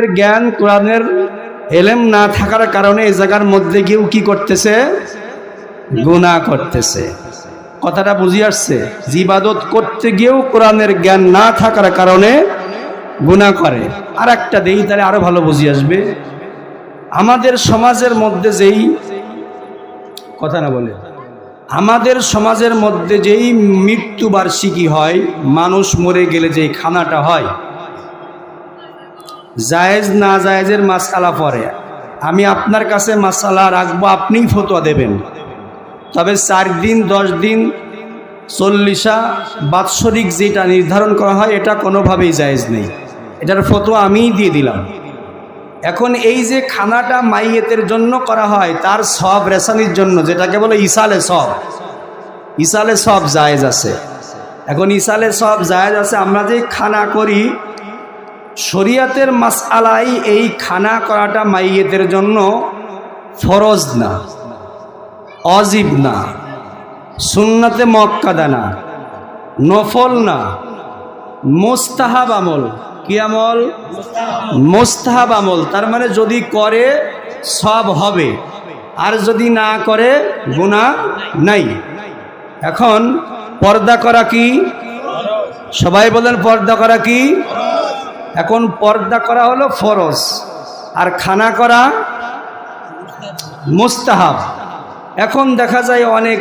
কোরআনের জ্ঞান, কোরআনের এলেম না থাকার কারণে এই জায়গার মধ্যে গিয়েও কি করতেছে? গুনাহ করতেছে। কথাটা বুঝি আসছে? জিবাদত করতে গিয়েও কোরআনের জ্ঞান না থাকার কারণে গুনাহ করে। আর একটা দেই, তাহলে আরও ভালো বুঝি আসবে। আমাদের সমাজের মধ্যে যেই কথা না বলে, আমাদের সমাজের মধ্যে যেই মৃত্যুবার্ষিকী হয়, মানুষ মরে গেলে যেই খানাটা হয় জায়েজ না জায়েজের মাসালা পরে। আমি আপনার কাছে মাসালা রাখব, আপনিই ফতোয়া দেবেন। তবে চার দিন, দশ দিন, চল্লিশা বাৎসরিক যেটা নির্ধারণ করা হয়, এটা কোনোভাবেই জায়েজ নেই। এটার ফতোয়া আমিই দিয়ে দিলাম। এখন এই যে খানাটা মাইয়েতের জন্য করা হয়, তার সব রেশানির জন্য, যেটাকে বলে ইসালে সব ইসালে সব জায়েজ আছে। এখন ইসালে সব জায়েজ আছে, আমরা যে খানা করি শরিয়াতের মাসআলাই এই খানা করাটা মাইয়েদের জন্য ফরজ না, অজিব না, সুন্নাতে মক্কাদা না নফল না, মোস্তাহাব আমল, কি আমল? মোস্তাহাব আমল। তার মানে যদি করে, সব হবে। আর যদি না করে গুণা নাই। এখন পর্দা করা কি? সবাই বলেন পর্দা করা কি? এখন পর্দা করা হলো ফরজ। আর খানা করা মুস্তাহাব। এখন দেখা যায় অনেক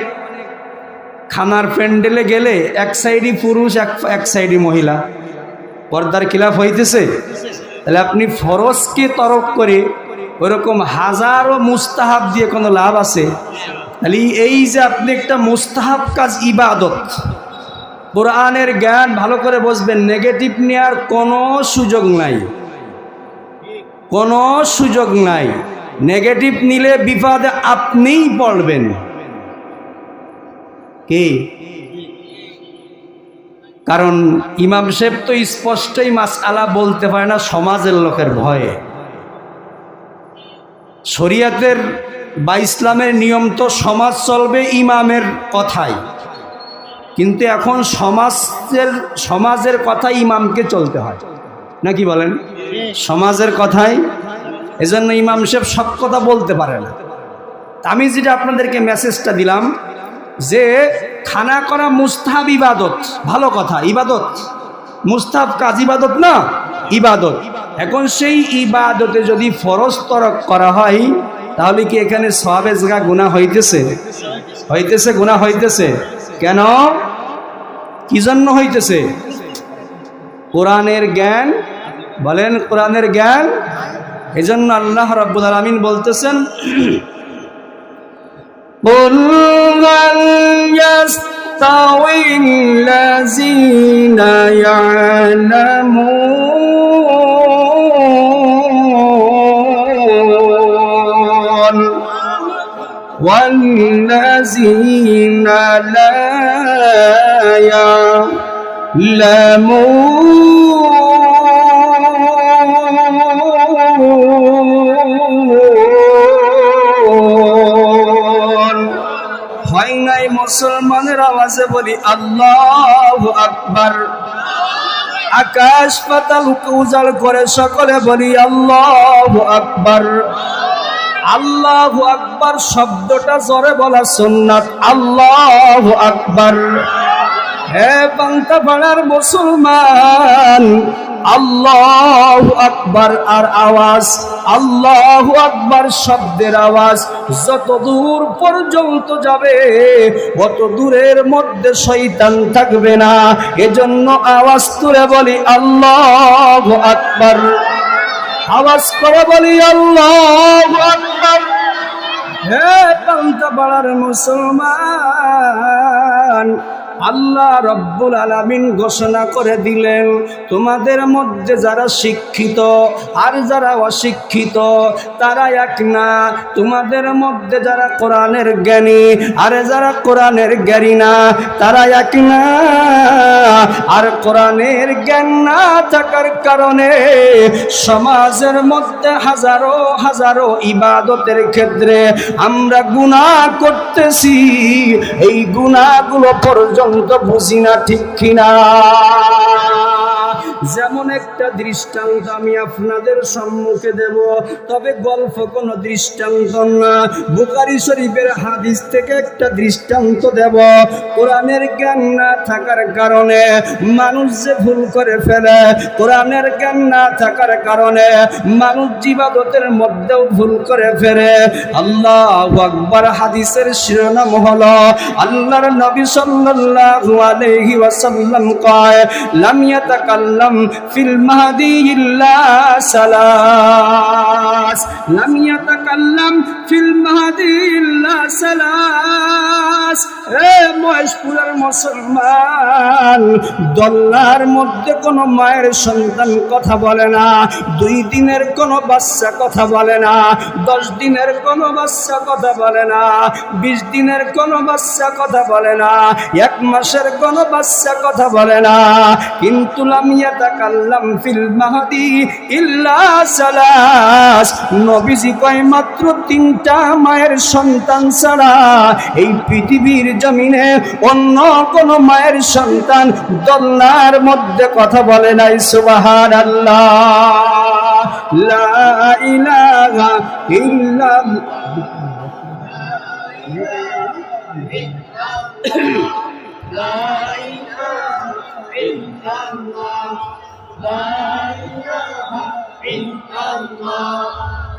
খানার প্যান্ডেলে গেলে এক সাইডই পুরুষ, এক এক সাইডই মহিলা। পর্দার খিলাফ হইতেছে। তাহলে আপনি ফরজকে তরক করে ওরকম হাজারো মুস্তাহাব দিয়ে কোনো লাভ আছে? তাহলে এই যে আপনি একটা মুস্তাহাব কাজ ইবাদত। কোরআনের জ্ঞান ভালো করে বসবেন নেগেটিভ নেওয়ার কোনো সুযোগ নাই। কোনো সুযোগ নাই। নেগেটিভ নিলে বিপদে আপনিই পড়বেন। কি? কারণ ইমাম সাহেব তো স্পষ্টই মাস আলা বলতে পারে না, সমাজের লোকের ভয়ে। শরিয়াতের বা ইসলামের নিয়ম তো সমাজ চলবে ইমামের কথাই কিন্তু এখন সমাজের সমাজের কথাই ইমামকে চলতে হয়। নাকি বলেন? সমাজের কথাই। এজন্য ইমাম সাহেব সব কথা বলতে পারে না। আমি যেটা আপনাদেরকে মেসেজটা দিলাম যে, খানা করা মুস্তাহাব ইবাদত। ভালো কথা, ইবাদত। মুস্তাহাব কাজ ইবাদত না, ইবাদত। এখন সেই ইবাদতে যদি ফরজ তরক করা হয়, তাহলে কি এখানে সবে জায়গা গুণা হইতেছে? হইতেছে গুণা হইতেছে। কেন? কি জন্য হইতেছে কোরআনের জ্ঞান বলেন কোরআনের জ্ঞান এজন্য আল্লাহ রাব্বুল আলামিন বলতেছেন قل هل يستوي الذين يعلمون والذين لا يعلمون হয় নাই মুসলমানের আওয়াজে বলি আল্লাহ আকবার আকাশ পাতাল উজাড় করে সকলে বলি আল্লাহ আকবার আল্লাহ আকবার শব্দটা জোরে বলা সুন্নাত। আল্লাহ আকবার। হে পান্তা পাড়ার মুসলমান, আল্লাহ আকবার আর আওয়াজ, আল্লাহ আকবার শব্দের আওয়াজ। যত দূর পর্যন্ত যাবে, অত দূরের মধ্যে শৈতান থাকবে না। এজন্য আওয়াজ তুলে বলি, আল্লাহ আকবার। আওয়াজ করে বলি, আল্লাহ আকবার। হে পান্তা পাড়ার মুসলমান আল্লাহ রব্বুল আলামিন ঘোষণা করে দিলেন, তোমাদের মধ্যে যারা শিক্ষিত আর যারা অশিক্ষিত, তারা এক না। তোমাদের মধ্যে যারা কোরআনের জ্ঞানী আর যারা কোরআনের জ্ঞানী না, তারা এক না। আর কোরআনের জ্ঞান না থাকার কারণে সমাজের মধ্যে হাজারো হাজারো ইবাদতের ক্ষেত্রে আমরা গুনাহ করতেছি। এই গুনাহগুলো পর্যন্ত বুঝি না ঠিক কিনা। যেমন একটা দৃষ্টান্ত আমি আপনাদের সম্মুখে দেব, তবে গল্প কোনো দৃষ্টান্ত না। বুকারি শরীফের হাদিস থেকে একটা দৃষ্টান্ত দেব, কোরআনের জ্ঞান না থাকার কারণে মানুষ যে ভুল করে ফেলে, কোরআনের জ্ঞান না থাকার কারণে মানুষ জীবাদতের মধ্যেও ভুল করে ফেলে। আল্লাহ আকবার, হাদিসের শিরোনাম হলো, আল্লাহর নবী সাল্লাল্লাহু আলাইহি ওয়াসাল্লাম কয়, লাম ইয়াতাকাল্লাম ফিল মাহদি ইল্লা সালাস। লাম ইয়াতাকাল্লাম ফিল ইল্লা সালাস। এ মহেশপুরের মুসলমান, দল্লার মধ্যে কোনো মায়ের সন্তান কথা বলে না, দুই দিনের কোনো বাচ্চা কথা বলে না, দশ দিনের কোনো বাচ্চা কথা বলে না, বিশ দিনের কোনো বাচ্চা কথা বলে না, এক মাসের কোনো বাচ্চা কথা বলে না। কিন্তু লামিয়া তাকাল্লাম ফিল মাহাদি ইল্লা সালাস। নবীজি কয়, মাত্র তিনটা মায়ের সন্তান ছাড়া এই পৃথিবীর জমিনে অন্য কোন মায়ের সন্তান দল্লার মধ্যে কথা বলে নাই সুবাহার আল্লাহ ইলাহা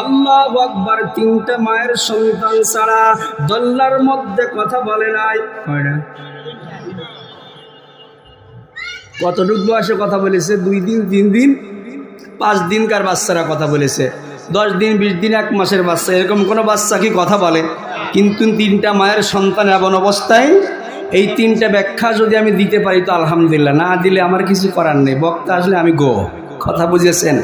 আল্লাহ আকবার তিনটা মায়ের সন্তান ছাড়া দল্লার মধ্যে কথা বলে নাই। কয়টা? কতটুক বয়সে কথা বলেছে? দুই দিন তিন দিন? পাঁচ দিনকার বাচ্চারা কথা বলেছে। দশ দিন বিশ দিন এক মাসের বাচ্চা। এরকম কোনো বাচ্চা কি কথা বলে? কিন্তু তিনটা মায়ের সন্তান এমন অবস্থায় এই তিনটা ব্যাখ্যা যদি আমি দিতে পারি তো আলহামদুলিল্লাহ। না দিলে আমার কিছু করার নেই। বক্তা আসলে আমি গো। কথা বুঝেছেন?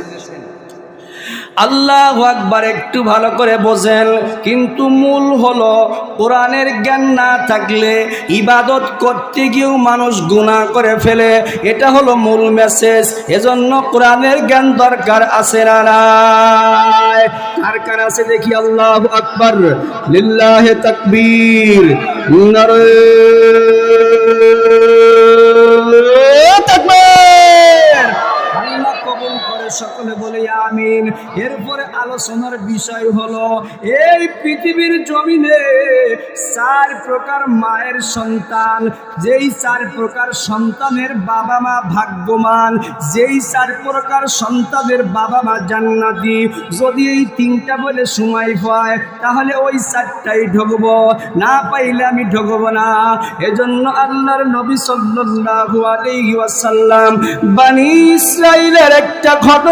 আল্লাহ আকবার একটু ভালো করে বোঝেন, কিন্তু মূল হলো কোরআনের জ্ঞান না থাকলে ইবাদত করতে গিয়েও মানুষ গুণা করে ফেলে। এটা হলো মূল মেসেজ এজন্য কোরআনের জ্ঞান দরকার আছে না কার আছে দেখি? আল্লাহ আকবর। লিল্লাহে তাকবীর। তাকবীর! সকলে বলে আমিন। এরপরে আলোচনার বিষয় হলো, এই পৃথিবীর জমিনে চার প্রকার মায়ের সন্তান। যেই চার প্রকার সন্তানের বাবা মা ভাগ্যমান, যেই চার প্রকার সন্তানের বাবা মা জান্নাতি। যদি এই তিনটা বলে সময় পায় তাহলে ওই চারটাই ঢুকবো। না পাইলে আমি ঢুকবো না। এজন্য আল্লাহর নবী সাল্লাল্লাহু আলাইহি ওয়াসাল্লাম বানি ইসরাইলের একটা ঘটনা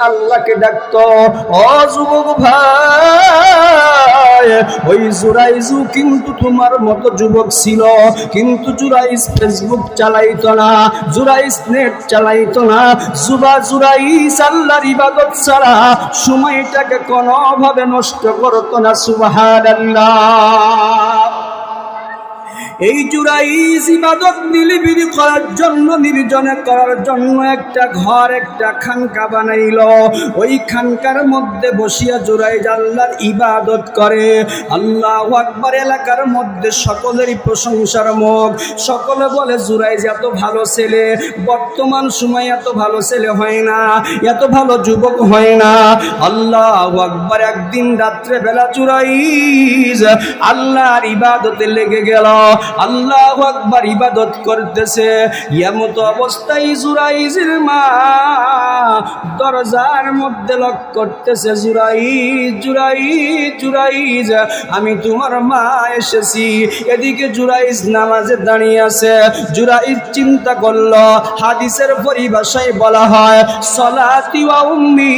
আল্লাহকে ডাকত। ভাই, ওই জুরাইজু কিন্তু তোমার মতো যুবক ছিল। কিন্তু জুরাইজ ফেসবুক চালাইতো না, জুরাইজ নেট চালাইতো না। জুবা জুরাইজ আল্লাহর ইবাদত ছাড়া সময়টাকে কোনোভাবে নষ্ট করতো না সুবহানাল্লাহ। এই জুরাইজ ইবাদত নিলিবিলি করার জন্য, নির্জনে করার জন্য একটা ঘর, একটা খানকা বানাইল। ওই খানকার মধ্যে বসিয়া জুরাইজ আল্লাহর ইবাদত করে। আল্লাহ আকবার, এলাকার মধ্যে সকলেরই প্রশংসার মুখ। সকলে বলে জুরাইজ এত ভালো ছেলে, বর্তমান সময় এত ভালো ছেলে হয় না, এত ভালো যুবক হয় না। আল্লাহ আকবার, একদিন রাত্রে বেলা জুরাইজ আল্লাহর ইবাদতে লেগে গেল। আল্লাহ আকবার ইবাদত করতেছে। এমত অবস্থায় জুরাইজের মা দরজার মধ্যে লক করতেছে জুরাই জুরাই জুরাইজ, আমি তোমার মা এসেছি। এদিকে জুরাইজ নামাজে দাঁড়িয়ে আছে। জুরাইজ চিন্তা করল, হাদিসের পরিভাষায় বলা হয়, সলাতি উম্মি,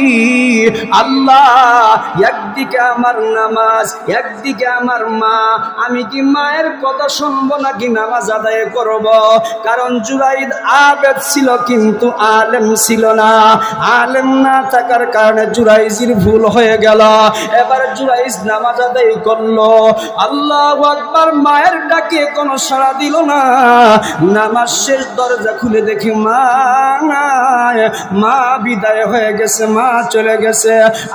আল্লাহ, একদিকে আমার নামাজ, একদিকে আমার মা, আমি কি মায়ের কথা শুনব নাকি নামাজ আদায় করব? কারণ জুরাইদ আবেদ ছিল, কিন্তু আলেম ছিল না। আলেম না থাকার কারণে জুরাইজির ভুল হয়ে গেল। এবার জুরাইজ নামাজ আদায় করল। আল্লাহ আকবার মায়ের ডাকে কোনো সাড়া দিল না। নামাজ শেষ দরজা খুলে দেখি মা। মা বিদায় হয়ে গেছে, মা চলে গেছে।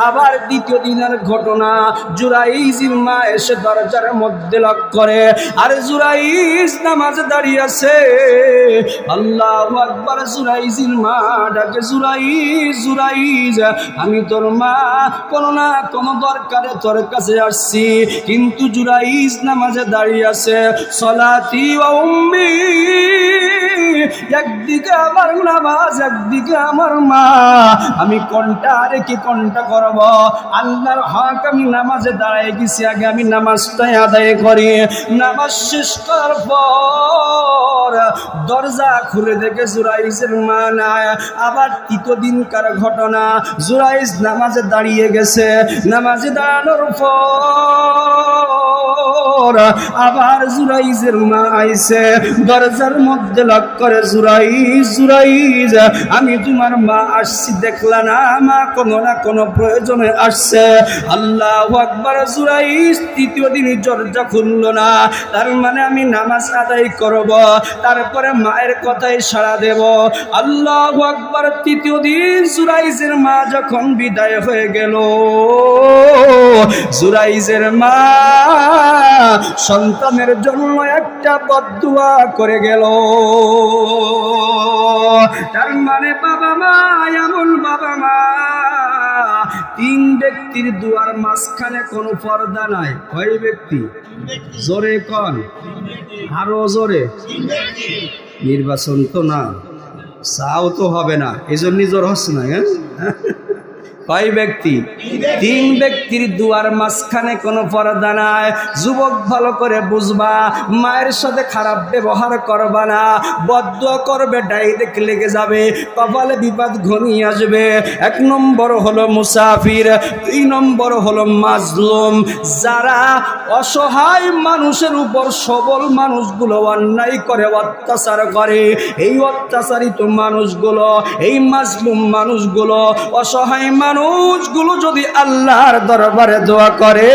আবার দ্বিতীয় দিনের ঘটনা জুরাইজির মা এসে দরজার মধ্যে লক করে, আর জুরাইজ নামাজ দাঁড়িয়ে আছে। আল্লাহ আকবার জুরাইজির মা ডাকে, জুরাইজ জুরাইজ, আমি তোর মা, কোনো না কোনো দরকারে তোর কাছে আসছি, কিন্তু জুরাইজ নামাজে দাঁড়িয়ে আছে। সলাতি উম্মি। একদিকে আমার নামাজ, একদিকে আমার মা। আমি কোনটা রেখে কোনটা করব? আল্লাহর হক, আমি নামাজে দাঁড়ায় গেছি আগে, আমি নামাজটাই আদায় করি। নামাজ শেষ করার পর দরজা খুলে দেখে জুরাইজের মা নাই। আবার তৃতীয় দিনকার ঘটনা, জুরাইজ নামাজে দাঁড়িয়ে গেছে। নামাজে দাঁড়ানোর পর আবার জুরাইজের মা আইছে, দরজার মধ্যে লক করে জুরাইজ জুরাইজ, আমি তোমার মা আসছি, দেখলা না, মা কোনো না কোনো প্রয়োজনে আসছে। আল্লাহ আকবার, জুরাইজ তৃতীয় দিন দরজা খুললো না, তার মানে আমি নামাজ আদায় করব, তারপরে মায়ের কথাই সাড়া দেব। আল্লাহ আকবার, তৃতীয় দিন জুরাইজের মা যখন বিদায় হয়ে গেল, জুরাইজের মা সন্তানের জন্য একটা বদুয়া করে গেল। তার মানে বাবা মা, এমন বাবা মা, তিন ব্যক্তির দুয়ার মাঝখানে কোনো পর্দা নাই। কয় ব্যক্তি? জোরে কন। আরও জোরে। নির্বাচন তো না, চাও তো হবে না এই জন্যই জোর হচ্ছে না হ্যাঁ? কয় ব্যক্তি? তিন ব্যক্তির দুয়ার মাঝখানে কোনো পর্দা নাই। যুবক ভালো করে বুঝবা, মায়ের সাথে খারাপ ব্যবহার করবা না। বদ্ধ করবে, ডাইরেক্ট লেগে যাবে, কপালে বিপদ ঘনিয়ে আসবে। এক নম্বর হলো মুসাফির, দুই নম্বর হলো মাজলুম। যারা অসহায় মানুষের উপর সবল মানুষগুলো অন্যায় করে, অত্যাচার করে, এই অত্যাচারিত মানুষগুলো, এই মাজলুম মানুষগুলো অসহায় মানুষগুলো যদি আল্লাহর দরবারে দোয়া করে,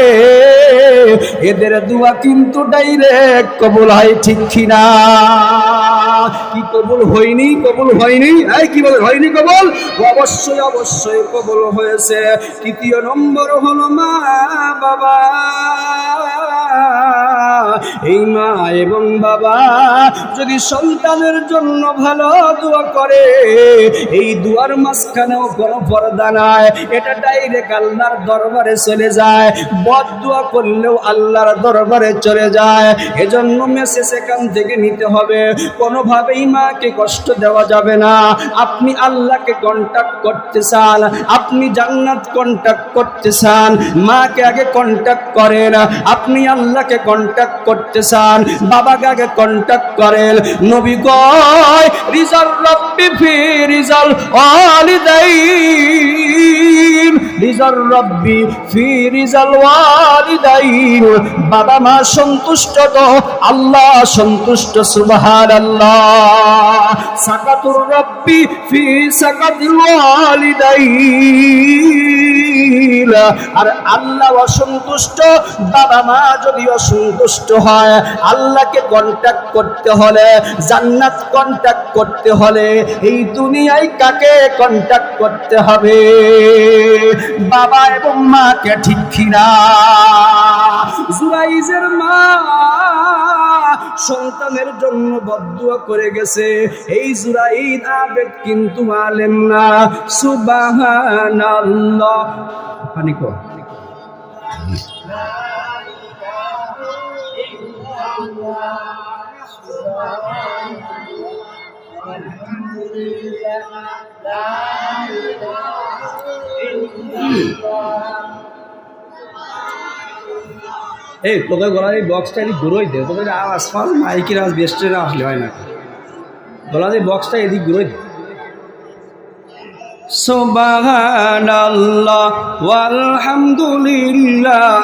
এদের দোয়া কিন্তু ডাইরেক্ট কবুল হয়, ঠিক কিনা? কি কবুল হয়নি? কবুল হয়নি? এই কি বলে, হয়নি কবুল? অবশ্যই অবশ্যই কবুল হয়েছে। তৃতীয় নম্বর হলো মা বাবা এই মা এবং বাবা যদি সন্তানের জন্য ভালো দোয়া করে, এই দুয়ার মাঝখানেও কোনো পর্দা নাই। এটা ডাইরেক্ট আল্লাহর দরবারে চলে যায়। বদ দোয়া করলেও আল্লাহর দরবারে চলে যায়। এজন্য মেসেজ এখান থেকে নিতে হবে। কোনোভাবেই মাকে কষ্ট দেওয়া যাবে না। আপনি আল্লাহকে কন্ট্যাক্ট করতে চান, আপনি জান্নাত কন্ট্যাক্ট করতে চান, মাকে আগে কন্ট্যাক্ট করেন, আপনি আল্লাহকে কন্ট্যাক্ট করতে চান, বাবাকে আগে কন্ট্যাক্ট করেন। নবী কয় রিজাল রব্বি ফি রিজাল রব্বি ফি রিজাল ওয়ালিদাইন। বাবা মা সন্তুষ্ট তো আল্লাহ সন্তুষ্ট, সুবহানাল্লাহ। সাকাতুর রব্বি ফি সাকাতিল ওয়ালিদাইন। আর আল্লাহ অসন্তুষ্ট, বাবা মা যদি অসন্তুষ্ট হয়, আল্লাহকে কন্ট্যাক্ট করতে হলে, জান্নাত কন্ট্যাক্ট করতে হলে, এই দুনিয়ায় কাকে কন্ট্যাক্ট করতে হবে? বাবা এবং মাকে ঠিক কিনা? জুরাইজের মা সন্তানের জন্য বদুয়া করে গেছে। এই জুরাইদ আবেদ কিন্তু আলেম না। সুবাহানাল্লাহ। মানে এই তোদের গলার এই বক্সটা এদিক ঘুরোই দে। তোদের আর ফাল মাইকের আজ বেস্টের আসলে হয় না। গলার এই বক্সটা এদিক ঘুরোই দে। সুবহানাল্লাহ, ওয়ালহামদুলিল্লাহ।